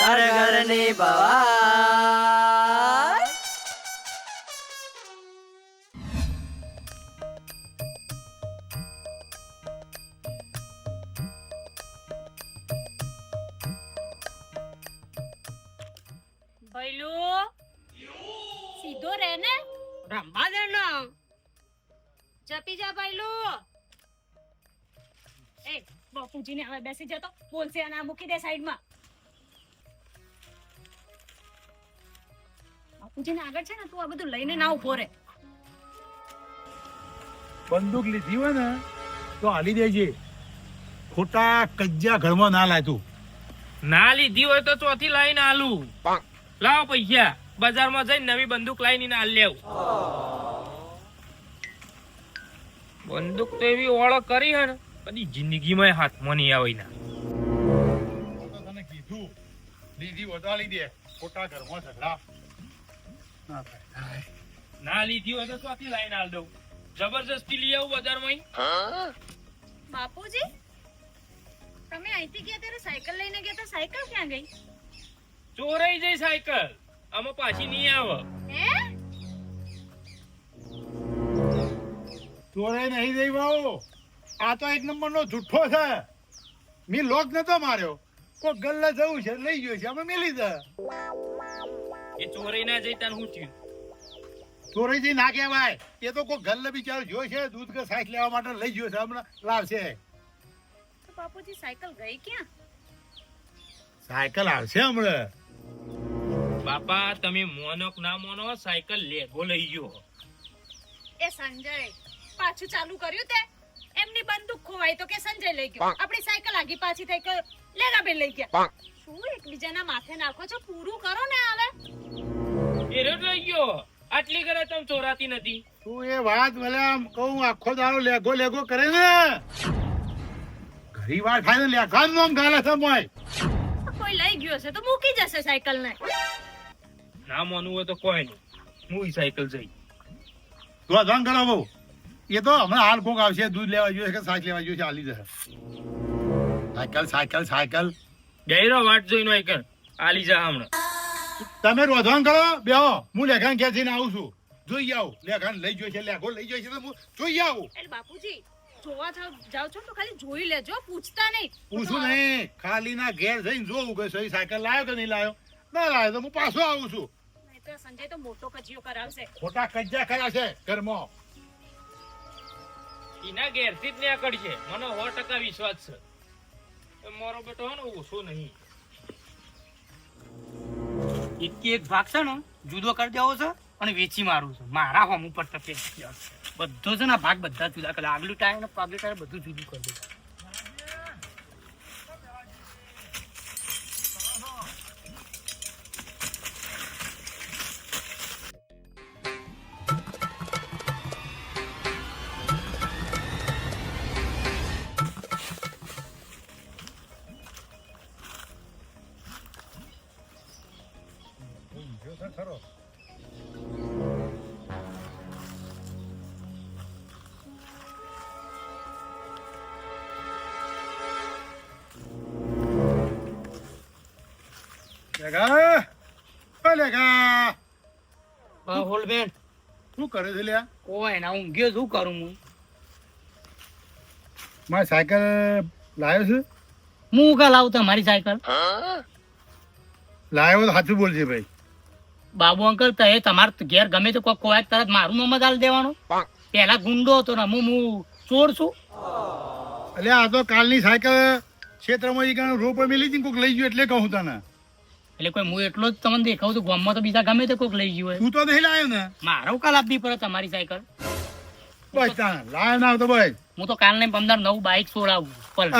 ઘર ઘરની ભવાઈ ભઈલું સીધો રહે ને રમવા દે ને જપી જા ભઈલું એ બાપુજીને હવે બેસી જતો બોલશે અને આ મૂકી દે સાઈડમાં બાપુજીને આગળ છે ને તું આ બધું લઈને ના ઊભો રે બંદૂક લીધી હોય ને તો હાલી દેજે. ખોટા કજ્જા ઘરમાં ના લાય તું. ના લીધી હોય તો ચોથી લાઈન આલું લાવો પૈસા. બજારમાં જઈને નવી બંદૂક લાઈને હાલ લેવ. બંદૂક તો એવી ઓળખ કરી હે ને કદી જિંદગીમાં હાથમાં નહીં આવે ના તો તને લીધી હોય દે. ખોટા ઘરમાં ઝઘડા. ના લીધી હોય તો ચોથી લાઈન આલ દઉં. જબરજસ્તી લઈ આવું બજારમાં બાપુજી તમે અહીંથી ગયા ત્યારે સાયકલ લઈને ગયા તો સાયકલ ક્યાં ગઈ? ચોરાઈ જઈ સાયકલ. આમાં પાછી નહીં આવે. હે? ચોરે નહીં જઈ બાબુ આ તો એક નંબરનો જુઠ્ઠો છે. મી લોક નતો માર્યો. કોઈ ગલ્લા જવું છે લઈ ગયો છે અમે મેલી દે. એ ચોરી ના જઈ તને શું થયું? ચોરીથી ના કહેવાય. એ તો કોઈ ગલ્લે બિચારો જોયો છે દૂધ કે સાઈડ લેવા માટે લઈ ગયો છે હમણાં લાવશે. તો બાપુજી સાયકલ ગઈ ક્યાં? સાયકલ આવશે હમણાં. બાપા તમે મોનક ના મોનો સાયકલ લેગો લઈ ગયો. એ સંજય પાછું ચાલુ કર્યું તે? એમની બંદૂક ખોવાય તો કે સંજય લઈ ગયો? આપણી સાયકલ આગી પાછી થઈ કે લેગા બેન લઈ ગયા? શું એકબીજાના માથે નાખો છો? પૂરું કરો ને હવે. એ લઈ ગયો. આટલી ઘરે તમે ચોરાતી નથી. તું એ વાત ભલે આમ કહું આખો દાડો લેગો લેગો કરે ને ઘણી વાર થાય ને લેખાનું નામ ગાલે છે મોય. કોઈ લઈ ગયો છે તો મૂકી જશે સાયકલ ને. ના માનવું હોય તો કોઈ નહીં. હું ઈ સાયકલ જઈ. તું કરો બહુ એ તો હમણાં હાલ કોક આવશે દૂધ લેવા જોઈએ કે સાયકલ લેવા જોઈએ છે હાલી જશે. Cycle cycle cycle. ગયરો વાટ જોઈને હોય કર. આલી જા હમણાં. તમે રોધવાન કરો બેહો. હું લેખાન ખેંચીને આવું છું. જોઈ આવું. લેખાન લઈ જોઈ છે લેખો લઈ જોઈ છે તો હું જોઈ આવું. એટલે બાપુજી જોવા જાવ જાવ છો તો ખાલી જોઈ લેજો પૂછતા નહીં. પૂછું નહીં. ખાલી ના ઘેર જઈને જોવું કે સહી સાયકલ લાવ્યો કે નહીં લાવ્યો ના લાવ્યો તો હું પાછો આવું છું. સંજય તો મોટો કજિયો કરાવશે. ખોટા કજ્જા કર્યા ઘરમાં. એના ઘેરથી જ નીકળ છે મને સો ટકા વિશ્વાસ છે. એ મારો બેટો હે ને ઓછો નહીં. એકી એક ભાગ છે ને જુદો કરી દેવો છે અને વેચી મારવું છે. મારા હોમ ઉપર તપે બધો છે ને ભાગ બધા જુદા કરે આગલું ટાયર ને પાગલું ટાયર બધું જુદું કરી દે લેખા ઓ લેખા હા હોલ બેન. શું કરે છે લ્યા? કોઈ ના ઊંઘ્યો શું કરું હું? મારી સાયકલ લાવ્યો છે? હું કા લાવું તમારી સાયકલ? લાવ્યો તો સાચું બોલજે ભાઈ. બાબુ અંકલ તો એ તમારે ઘેર ગમે તો કોઈ કોઈ તરત મારું નામ જ દેવાનો દેવાનું. પેલા ગુંડો હતો ને હું હું ચોર છું. એટલે આ તો કાલની સાયકલ ક્ષેત્રમાં રોડ પર મેલી હતી કોઈક લઈ ગયો એટલે કહું તને. એટલે કોઈ હું એટલો જ તમને દેખાવ તો ગામમાં તો બીજા ગમે તે કોઈક લઈ ગયું હોય. તું તો નહીં લાવ્યો ને? મારો કાલ આપવી પડે તમારી સાયકલ. બસ લાવ્યો ના તો ભાઈ. હું તો કાલ ને પંદર નવું બાઇક છોડાવું.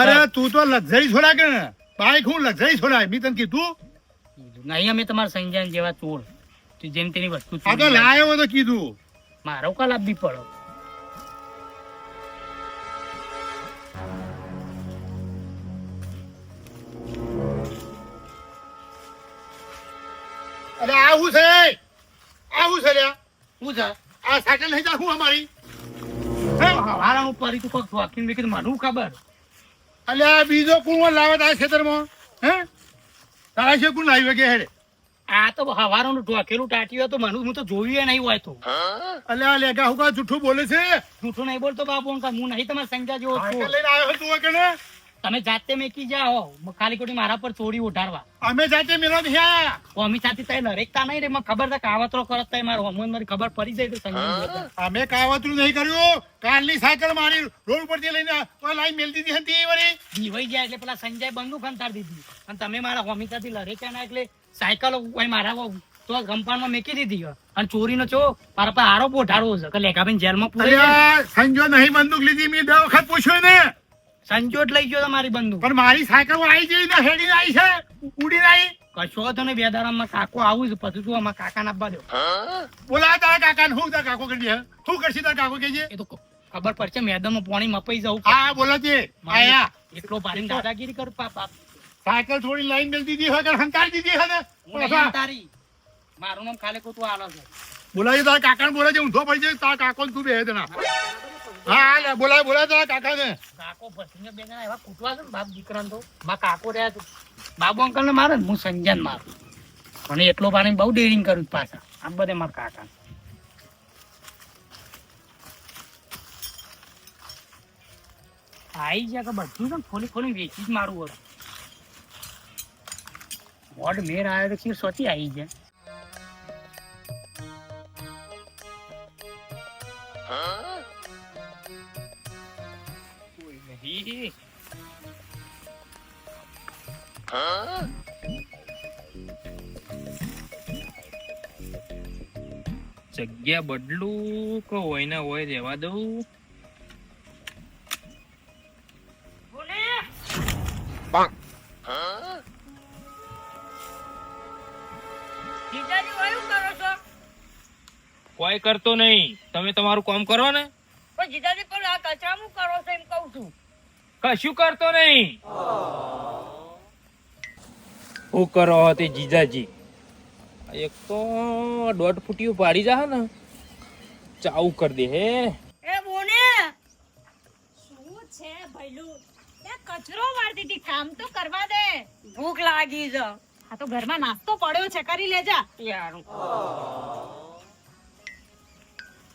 અરે તું તો લક્ઝરી છોડા કે ને? બાઈક હું લક્ઝરી છોડાય? મેં તને કીધું. નહીં અમે તમારા સંજય જેવા ચોર. તો જેમ તેની વસ્તુ આ તો લાયો તો કીધું. મારો કાલ આપવી પડે. અરે આવું છે. આવું છે લ્યા. હું છે? આ સાયકલ લઈ જા હું અમારી. હવારા હું પરી તું કોક શોખીન મેં કીધું મને ખબર? અલે આ બીજો કુણો લાવે તારા ખેતરમાં હે? તારા છે કુણ લાવી કે હેડે? આ તો હવારાનું ઢોકેલું ટાટ્યું તો મને હું તો જોયું નહીં હોય તો. અલ્યા લેગા હું કા જૂઠું બોલે છે? જૂઠું નહીં બોલતો બાપુ હું નહીં તમારે સંજ્ઞા જેવો લઈને આવ્યો તું કે ને? તમે જાતે મેકી જાઓ. ખાલી મારા પર ચોરી ઉઠાડવા. અમે જાતે મેળવા નહીં આયા સાથે તઈ નરેકતા નહીં રે. મને ખબર છે કાવતરો કરત તઈ મારો હમણાં મારી ખબર પડી જાય તો સંજ્ઞા અમે કાવતરું નહીં કર્યું. કાલની સાયકલ મારી રોડ પરથી લઈને તો લાઈ મેલ દીધી હતી એ વળી. દીવાઈ ગયા એટલે પેલા સંજય બંદૂક અંતાર દીધી. અને તમે મારા હોમિતાથી લરેક્યા ના એટલે સાયકલ કોઈ મારા તો કંપાઉન્ડમાં મેકી દીધી. અને ચોરીનો ચો મારા પર આરોપ ઉઠાડવો છે. કે લેખાબેન જેલમાં પૂરે સંજો નહીં બંદૂક લીધી મેં દર વખત પૂછ્યું ને જ લઈ ગયો તમારી બંધુ. પણ મારી સાયકલ આવી જઈ ને હેડી આવી છે. ઉડી આવી. કશો તો ને બે દાડામાં કાકો આવું છે પછી તું આમાં કાકા આપવા દો બોલા તારા કાકા ને શું તારા કાકો કરી શું કરશે તારા કાકો કે એ તો ખબર પડશે મેદાનમાં પાણી મપાઈ જવું હા બોલા છે આયા. એટલો ભારી દાદાગીરી કર પાપ સાયકલ થોડી લાઈન મેલ દીધી હોય કે હંકારી દીધી હોય ને? તારી મારું નામ ખાલી ખોટું આલો છે. બોલાય તારા કાકા ને બોલાય ઊંધો પડી જાય તારા કાકો ને તું બે જણા. હા હા લે બોલાય બોલાય તારા કાકા ભસીને બે જણા કાકો રહ્યા છે. બાબુ અંકલ મારે સંજન મારું. મને એટલો પાણી બહુ ડેરિંગ કર્યું છે પાછા. આમ બધે મારા કાકા આવી ગયા કે બધું ખોલી ખોલી વેચી જ મારું હતું વોર્ડ મેર આવ્યો તો ખીર સોથી આવી જાય જગ્યા બદલું કે હોય ને હોય રહેવા દઉં. કોઈ કરતો નહીં. તમે તમારું કામ કરો ને. પણ જીજાજી પણ આ કચરામું કરો છો એમ કહું છું. કશું કરતો નહીં. હું કરો તે જીજાજી? એક તો દોઢ ફૂટી પાડી જા ને ચાવું કરી દે હે. એ બોને શું છે ભૈલું? એ કચરો વાળતી હતી કામ તો કરવા દે. ભૂખ લાગી છે આ તો ઘરમાં નાસ્તો પડ્યો છે કરી લેજા. યાર.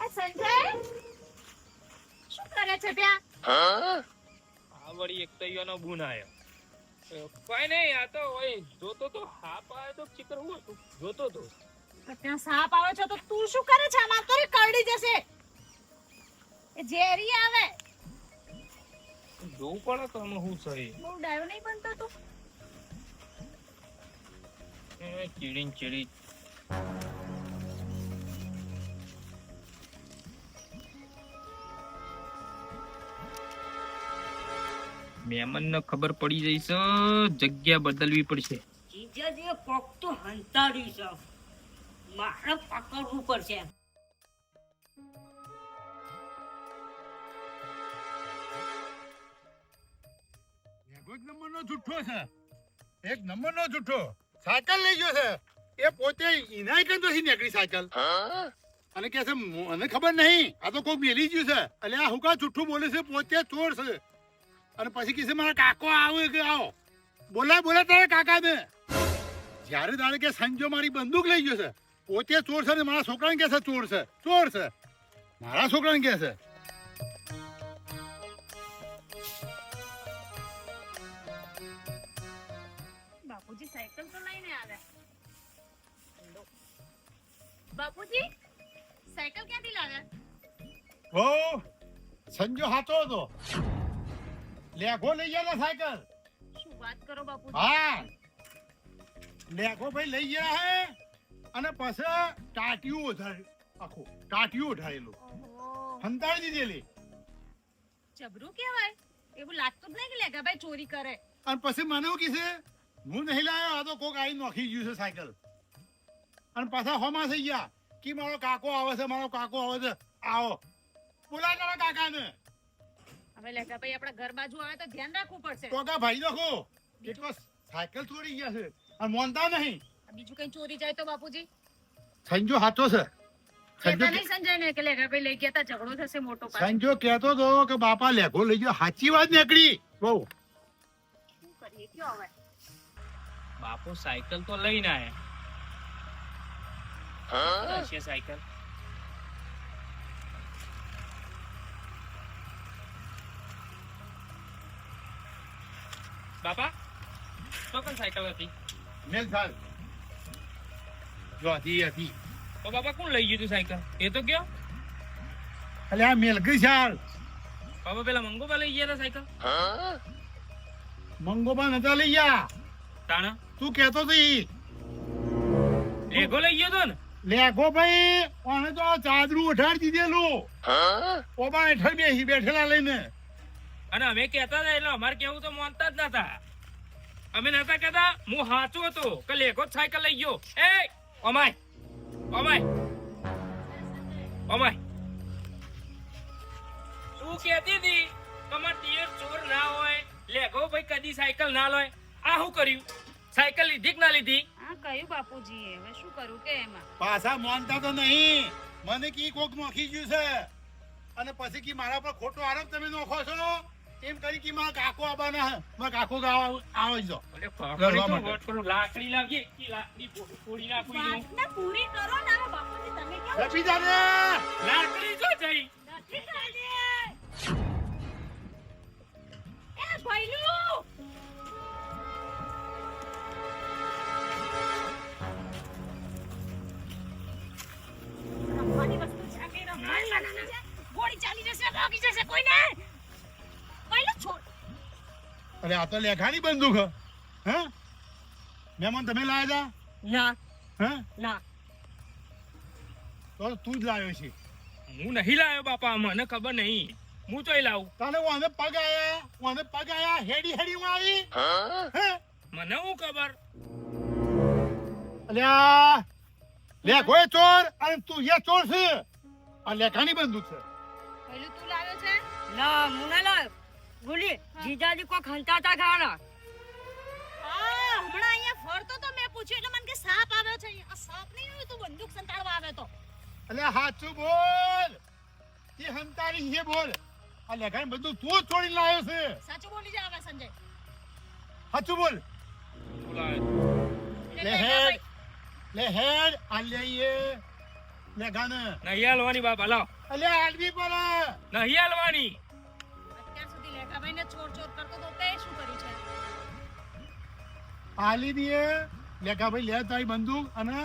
આ સંજય શું કરે છે ત્યાં? આ વળી એક તૈયાનો ગુણ આવ્યો કઈ નહીં આ તો ઓય જોતો તો હાપ આવે તો ચિકર હું હતું? જોતો તો. ત્યાં સાપ આવે છે તો તું શું કરે છે? આમાં તો કરડી જશે. એ ઝેરી આવે. જોવું પડે તો આમાં શું છે બહુ ડાયો નહીં બનતો તું. ચીડી ચીડી. મહેમાન ને ખબર પડી જઈશ જગ્યા બદલવી પડશે. જીજાજી કોક તો હંતાડી છે. મારે પકડવું પડશે. એક નંબરનો જુઠ્ઠો છે. એક નંબરનો જુઠ્ઠો. સાયકલ લઈ ગયો છે. એ પોતે ઇનાય કરતો છે નીકળી સાયકલ? અને કે છે મને ખબર નહીં. આ તો કોઈ મેલી ગયું છે. એટલે આ હુકા જુઠ્ઠું બોલે છે? પોતે ચોર છે. અને પછી કે છે મારા કાકો આવે કે આવો. બોલા બોલા તારા કાકા ને જ્યારે તારે કે સંજો મારી બંદૂક લઈ ગયો છે પોતે ચોર છે ને મારા છોકરાને કે છે ચોર છે ચોર છે. મારા છોકરાને કે છે. બાપુજી સાયકલ તો લઈને આવ્યા બાપુજી સાયકલ ક્યાંથી લાવ્યા? હો? સંજો હાથો હતો. લેખો લઈ ગયા સાયકલ. શું વાત કરો બાપુ હા. લેખો ભાઈ લઈ ગયા હે અને પછી ટાટિયું ઉધાર આખો ટાટિયું ઉઠાડેલું હંતાળી દીધેલી. જબરું કહેવાય? એવું લાગતું જ નહીં કે લેગા ભાઈ ચોરી કરે. અને પછી મને એવું કીધે? હું નહીં લાવ્યો આ તો કોક આવી નોખી ગયું છે સાયકલ. અને પાછા હોમાં થઈ ગયા. કે મારો કાકો આવે છે મારો કાકો આવે છે. આવો. બોલા તારા કાકાને. હવે લેગા ભાઈ આપણા ઘર બાજુ આવે તો ધ્યાન રાખવું પડશે. ટોકા ભાઈ નખો એટલો સાયકલ ચોરી ગયા છે. અને મોનતા નહીં. બીજું કઈ ચોરી જાય તો બાપુજી? સંજો હાથો છે. સંજો કહેતા નહીં કે લેગા ભાઈ લઈ ગયા તા ઝઘડો થશે મોટો સંજો કહેતો હતો કે બાપા લેખો લઈ ગયો. સાચી વાત નીકળી. બહુ. શું કરીએ કયો હવે? બાપુ સાયકલ તો લઈને આયા. સાયકલ? બાપા તો કઈ સાયકલ હતી. મેલ ચાલ જો હતી હતી. તો બાપા કોણ લઈ ગયું તું સાયકલ? એ તો કયો? અલે આ મેલ ગઈ ચાલ બાપા પેલા મંગોબા લઈ ગયા સાયકલ? મંગોબા નતા લઈ ગયા. તાણા? તું કેતો હતી લેગો લઈ ગયો તો ને? લેખો ભાઈ ઓને તો ચાદરું ઉઠાડી દીધેલું. ઓબા હેઠળ બેસી બેઠેલા લઈને. અને અમે કહેતા હતા એટલે અમારે કેવું તો માનતા જ નતા અમે નતા કહેતા હું સાચું હતો કે લેખો જ સાયકલ લઈ ગયો. એ અમાય અમાય અમાય તું કહેતી હતી તમાર મારા ચોર ના હોય લેખો ભાઈ કદી સાયકલ ના લોય આ શું કર્યું? સાયકલ લીધી કે ના લીધી? હા કયું બાપુજી હવે શું કરું કે એમાં? પાછા માનતા તો નહીં. મને કી કોક નોખી ગયું છે? અને પછી કી મારા પર ખોટો આરોપ તમે નોખો છો? એમ કરી કે મારા કાકો આબાના મારા કાકો ગાવા આવે જો. અરે લડવા તો વોટ કરું. લાકડી લાગી કે લાકડી પૂરી નાખું. વાતને પૂરી કરો ને બાપુજી તમે કેમ લપી જાને લાકડી જો જઈ. નથી કાઢે એ ભૈલું! રમવાની વસ્તુ છે કે રમવાની વસ્તુ છે? ગોળી ચાલી જશે ભાગી જશે કોઈને? અરે આ તો લેખાની બંદૂક હ. હે? મહેમાન તમે લાયા ના. હતા હે? ના. તો તું જ લાવ્યો છે. હું નહીં લાવ્યો બાપા મને ખબર નહીં. હું તોય લાવું. તને વાને પગ આયા? વાને પગ આયા? હેડી હેડી માં આવી? હે? મને હું ખબર? અલ્યા લે કોઈ ચોર? અને તું એ ચોર છે. આ લેખાની બંદૂક છે. પહેલું તું લાવ્યો છે? ના હું ના લાવ બોલી જીજાજી કોઈ ખંતાતા ખાના હા હમણાં અહીંયા ફરતો તો મેં પૂછ્યું એટલે મને કે સાપ આવ્યો છે આ સાપ નહીં આવ્યો તું બંદૂક સંતાડવા આવ્યો તો. અલ્યા સાચું બોલ. તે હંતારી હે બોલ. આ લેખાની બધું તું છોડી લાવ્યો છે. સાચું બોલી જા આવે સંજય. સાચું બોલ. લેહેડ લેહેડ આ લઈએ લેખાને નહીં હાલવાની બાપ લાવ. અલ્યા આલવી બોલા નહીં હાલવાની. કરતો તો તે શું કર્યું છે? આલી દીએ લેખા લે તારી બંદૂક અને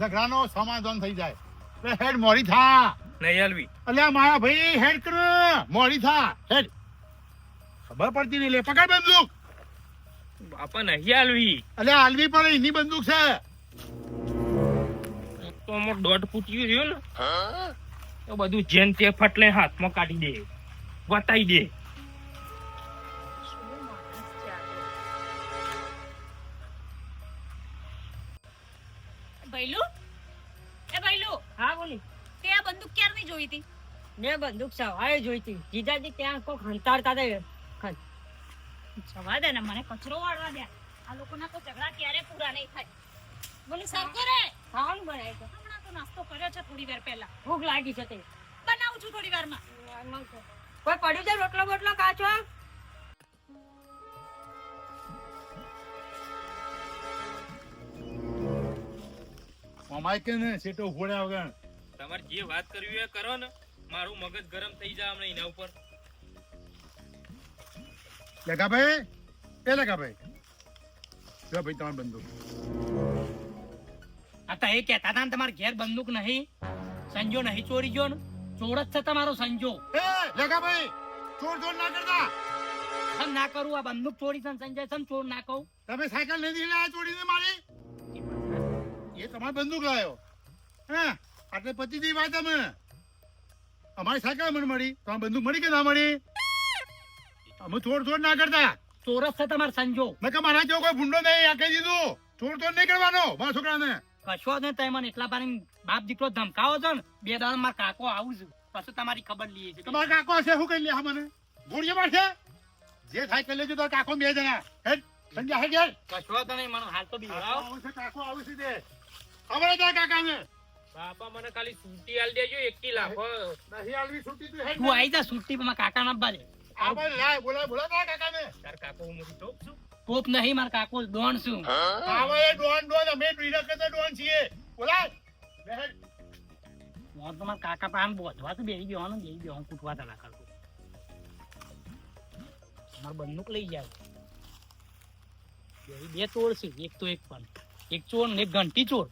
ઝઘડાનો સમાધાન થઈ જાય. લે હેડ મોડી થા. નહીં હાલવી. અલ્યા મારા ભાઈ હેડ કર. મોડી થા. હેડ. ખબર પડતી નહીં લે પકડ બંદૂક. બાપા નહીં હાલવી. અલે આલવી પણ એની બંદૂક છે. તો અમર દોઢ ફૂટ્યું રહ્યું ને તો બધું જેન તે ફટલે હાથમાં કાઢી દે વતાઈ દે. જોઈ હતી? મેં બંદૂક સવારે જોઈતી જીજાજી ત્યાં કોઈ ખંતાડતા હતા જવા દે ને મને કચરો વાળવા દે. આ લોકોના તો ઝઘડા ક્યારે પૂરા નહીં થાય. બોલે સરકો ખાવાનું બનાય છે. હમણાં તો નાસ્તો કર્યો છે થોડી વાર પહેલા. ભૂખ લાગી છે તે. બનાવું છું થોડી વારમાં. કોઈ પડ્યું છે રોટલો બોટલો કાચો? અમાય કે ને સીટો ફોડ્યા વગર. તમારે જે વાત કરવી એ કરો ને. મારું મગજ ગરમ થઈ જાય હમણાં એના ઉપર. લેખા એ લેખા જો ભાઈ તમારે બંદૂક. આ તો એ કહેતા હતા ને તમારે ઘેર બંદૂક નહીં. સંજો નહીં ચોરી ગયો ને. ચોર જ છે તમારો સંજો. એ લેખા ચોર ચોર ના કરતા. સમ ના કરું આ બંદૂક ચોરી છે સંજય સમ ચોર ના કહું. તમે સાયકલ નથી લાયા ચોરીને મારી? એ તમારે બંદૂક લાયો હા? આટલે પતી ગઈ વાત અમે. અમારી સાયકલ મને મળી? તમારી બંદૂક મળી કે ના મળી? અમે થોડ થોડ ના કરતા. ચોરસ છે તમારો સંજો. મેં કે મારા જેવો કોઈ ભૂંડો નહીં આ કહી દીધું. થોડ થોડ નહીં કરવાનો મારા છોકરાને. કશો ને તમે મને એટલા પાણી બાપ દીકરો ધમકાવો છો ને બે દાડા મારા કાકો આવું છું. પછી તમારી ખબર લઈએ છે તમારા કાકો હશે શું કહી લે મને? ગોળીએ મારશે? જે સાયકલ લેજો તો કાકો બે જણા. હેડ સંજય હેડ કશો તો નહીં મને હાલ તો બી કાકો આવશે કાકો આવશે તે. ખબર છે કાકાને? બાપા મને ખાલી સૂટી આલ દેજો એકટી લાખો નહીં આલવી છૂટી તું તું આવી જા સુટ્ટી માં કાકા ના બારે આપણે લાય બોલાય બોલા તારા કાકાને. તાર કાકો હું મોટી ટોપ છું. કોપ નહીં મારા કાકો દોણ છું. આવો એ ડોન ડોન અમે ડુઈના કરતા ડોન છીએ. બોલાય. બેહેડ. તો મારા કાકા પાસે આમ બોધવા તો બેસી ગયો ને બેસી ગયો કૂટવા તો કરતો મારે બંદૂક લઈ જાય. બે- બે ચોર છે એક તો એક પણ. એક ચોર ને એક ઘંટી ચોર.